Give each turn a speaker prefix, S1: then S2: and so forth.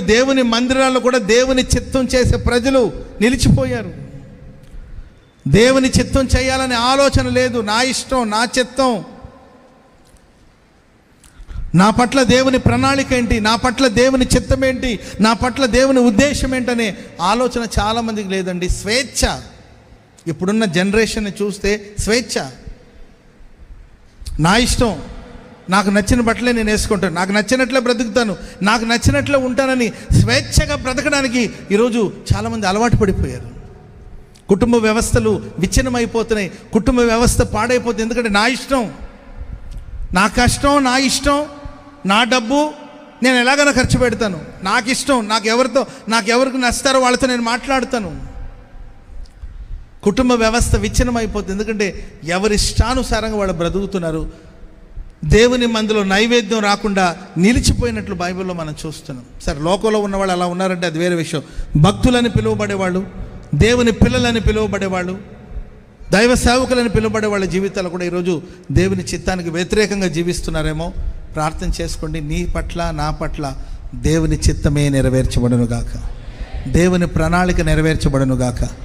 S1: దేవుని మందిరాల్లో కూడా దేవుని చిత్తం చేసే ప్రజలు నిలిచిపోయారు. దేవుని చిత్తం చేయాలనే ఆలోచన లేదు. నా ఇష్టం నా చిత్తం. నా పట్ల దేవుని ప్రణాళిక ఏంటి? నా పట్ల దేవుని చిత్తం ఏంటి? నా పట్ల దేవుని ఉద్దేశం ఏంటనే ఆలోచన చాలామందికి లేదండి. స్వేచ్ఛ. ఇప్పుడున్న జనరేషన్ని చూస్తే స్వేచ్ఛ. నా ఇష్టం. నాకు నచ్చిన బట్టలే నేను వేసుకుంటాను. నాకు నచ్చినట్లే బ్రతుకుతాను. నాకు నచ్చినట్లే ఉంటానని స్వేచ్ఛగా బ్రతకడానికి ఈరోజు చాలామంది అలవాటు పడిపోయారు. కుటుంబ వ్యవస్థలు విచ్ఛిన్నమైపోతున్నాయి. కుటుంబ వ్యవస్థ పాడైపోతుంది. ఎందుకంటే నా ఇష్టం. నా కష్టం నా ఇష్టం నా డబ్బు నేను ఎలాగైనా ఖర్చు పెడతాను. నాకు ఇష్టం నాకు ఎవరితో నాకు ఎవరికి నచ్చుతారో వాళ్ళతో నేను మాట్లాడతాను. కుటుంబ వ్యవస్థ విచ్ఛిన్నమైపోతుంది. ఎందుకంటే ఎవరి ఇష్టానుసారంగా వాళ్ళు బ్రతుకుతున్నారు దేవుని మందులో నైవేద్యం రాకుండా నిలిచిపోయినట్లు బైబిల్లో మనం చూస్తున్నాం. సరే లోకంలో ఉన్న వాళ్ళు అలా ఉన్నారంటే అది వేరే విషయం. భక్తులని పిలువబడేవాళ్ళు దేవుని పిల్లలని పిలువబడేవాళ్ళు దైవ సేవకులని పిలువబడే వాళ్ళ జీవితాలు కూడా ఈరోజు దేవుని చిత్తానికి వ్యతిరేకంగా జీవిస్తున్నారేమో. ప్రార్థన చేసుకోండి నీ పట్ల నా పట్ల దేవుని చిత్తమే నెరవేర్చబడును గాక దేవుని ప్రణాళిక నెరవేర్చబడును గాక